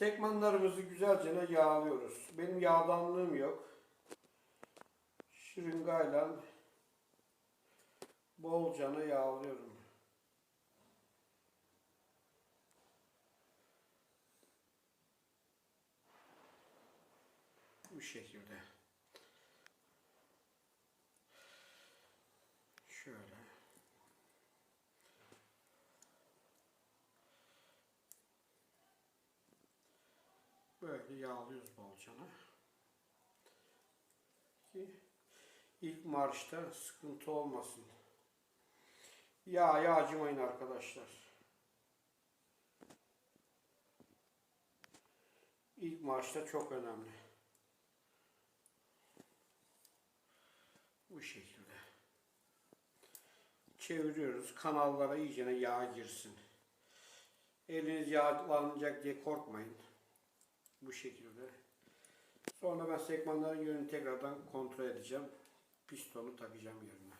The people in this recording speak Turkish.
Sekmanlarımızı güzelce yağlıyoruz. Benim yağdanlığım yok. Şırıngayla bolcana yağlıyorum. Bu şekilde. Şöyle. Böyle yağlıyoruz bolcana. Ki ilk marşta sıkıntı olmasın. Yağa acımayın arkadaşlar. İlk marşta çok önemli. Bu şekilde. Çeviriyoruz. Kanallara iyice yağ girsin. Eliniz yağlanacak diye korkmayın. Bu şekilde. Sonra ben sekmanların yönünü tekrardan kontrol edeceğim. Pistonu takacağım yerine.